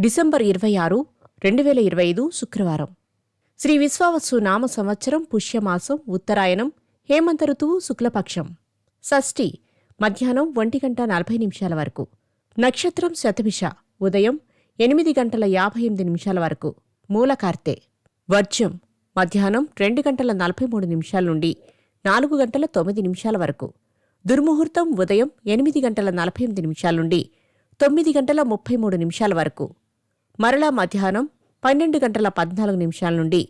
December ఇరవై ఆరు రెండు వేల ఇరవై ఐదు శుక్రవారం. శ్రీ విశ్వావసు నామ సంవత్సరం పుష్యమాసం ఉత్తరాయణం హేమంత ఋతువు శుక్లపక్షం. షష్ఠి మధ్యాహ్నం ఒంటి గంట నలభై నిమిషాల వరకు. నక్షత్రం శతభిష ఉదయం ఎనిమిది గంటల యాభై ఎనిమిది నిమిషాల వరకు. మూలకార్తె వర్జ్యం మధ్యాహ్నం రెండు గంటల నలభై మూడు నిమిషాల నుండి నాలుగు గంటల తొమ్మిది నిమిషాల వరకు. దుర్ముహూర్తం ఉదయం ఎనిమిది గంటల నలభై ఎనిమిది నిమిషాల నుండి తొమ్మిది గంటల ముప్పై మూడు నిమిషాల వరకు. మరలా మధ్యాహ్నం పన్నెండు గంటల పద్నాలుగు నిమిషాల నుండి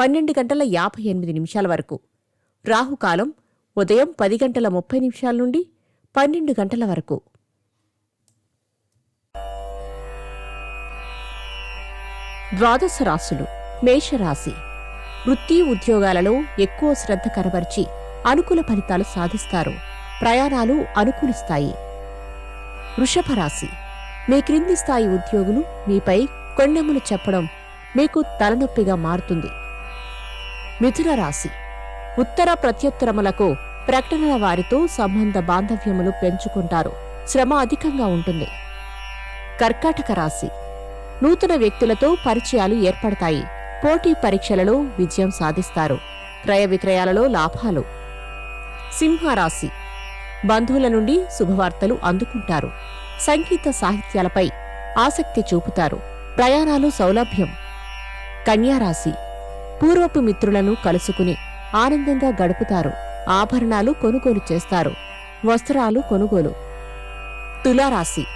పన్నెండు గంటల యాభై ఎనిమిది నిమిషాల వరకు. రాహుకాలం ఉదయం పది గంటల ముప్పై నిమిషాల నుండి పన్నెండు గంటల వరకు. ద్వాదశ రాశులు మేషరాశి. వృత్తి ఉద్యోగాలలో ఎక్కువ శ్రద్ధ కనబరిచి అనుకూల ఫలితాలు సాధిస్తారు. ప్రయాణాలు అనుకూలిస్తాయి. వృషభ రాశి. మీ క్రింది స్థాయి ఉద్యోగులు మీపై కొండెములు చెప్పడం మీకు తలనొప్పిగా మారుతుంది. మిథున రాశి. ఉత్తర ప్రత్యుత్తరములకు ప్రకటనల వారితో సంబంధ బాంధవ్యములు పెంచుకుంటారు. శ్రమ అధికంగా ఉంటుంది. కర్కాటక రాశి. నూతన వ్యక్తులతో పరిచయాలు ఏర్పడతాయి. పోటీ పరీక్షలలో విజయం సాధిస్తారు. క్రయ విక్రయాలలో లాభాలు. సింహరాశి. బంధువుల నుండి శుభవార్తలు అందుకుంటారు. సంగీత సాహిత్యాలపై ఆసక్తి చూపుతారు. ప్రయాణాలు సౌలభ్యం. కన్యారాశి. పూర్వపు మిత్రులను కలుసుకుని ఆనందంగా గడుపుతారు. ఆభరణాలు కొనుగోలు చేస్తారు. వస్త్రాలు కొనుగోలు. తులారాశి.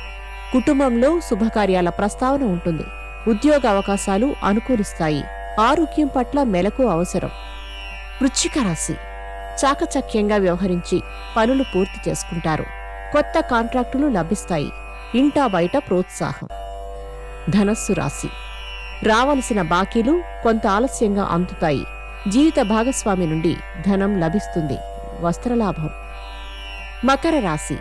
కుటుంబంలో శుభకార్యాల ప్రస్తావన ఉంటుంది. ఉద్యోగ అవకాశాలు అనుకూలిస్తాయి. ఆరోగ్యం పట్ల మెలకు అవసరం. వృచ్చిక రాశి. చాకచక్యంగా వ్యవహరించి పనులు పూర్తి చేసుకుంటారు. కొత్త కాంట్రాక్టులు లభిస్తాయి. ఇంటా బయట ప్రోత్సాహం. ధనస్సు రాశి. రావలసిన బాకీలు కొంత ఆలస్యంగా అందుతాయి. జీవిత భాగస్వామి నుండి ధనం లభిస్తుంది. వస్త్రలాభం. మకర రాశి.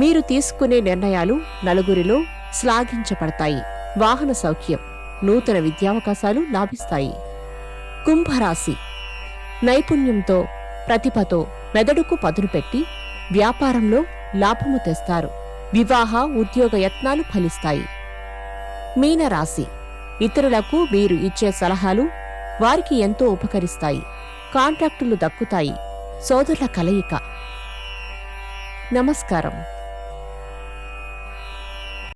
మీరు తీసుకునే నిర్ణయాలు నలుగురిలో శ్లాఘించబడతాయి. వాహన సౌఖ్యం. నూతన విద్యావకాశాలు లాభిస్తాయి. కుంభరాశి. నైపుణ్యంతో ప్రతిభతో మెదడుకు పదును పెట్టి వ్యాపారంలో లాభము తెస్తారు. వివాహ ఉద్యోగ యత్నాలు ఫలిస్తాయి. మీనరాశి. ఇతరులకు మీరు ఇచ్చే సలహాలు వారికి ఎంతో ఉపకరిస్తాయి. కాంట్రాక్టులు దక్కుతాయి. సోదరుల కలయిక. నమస్కారం.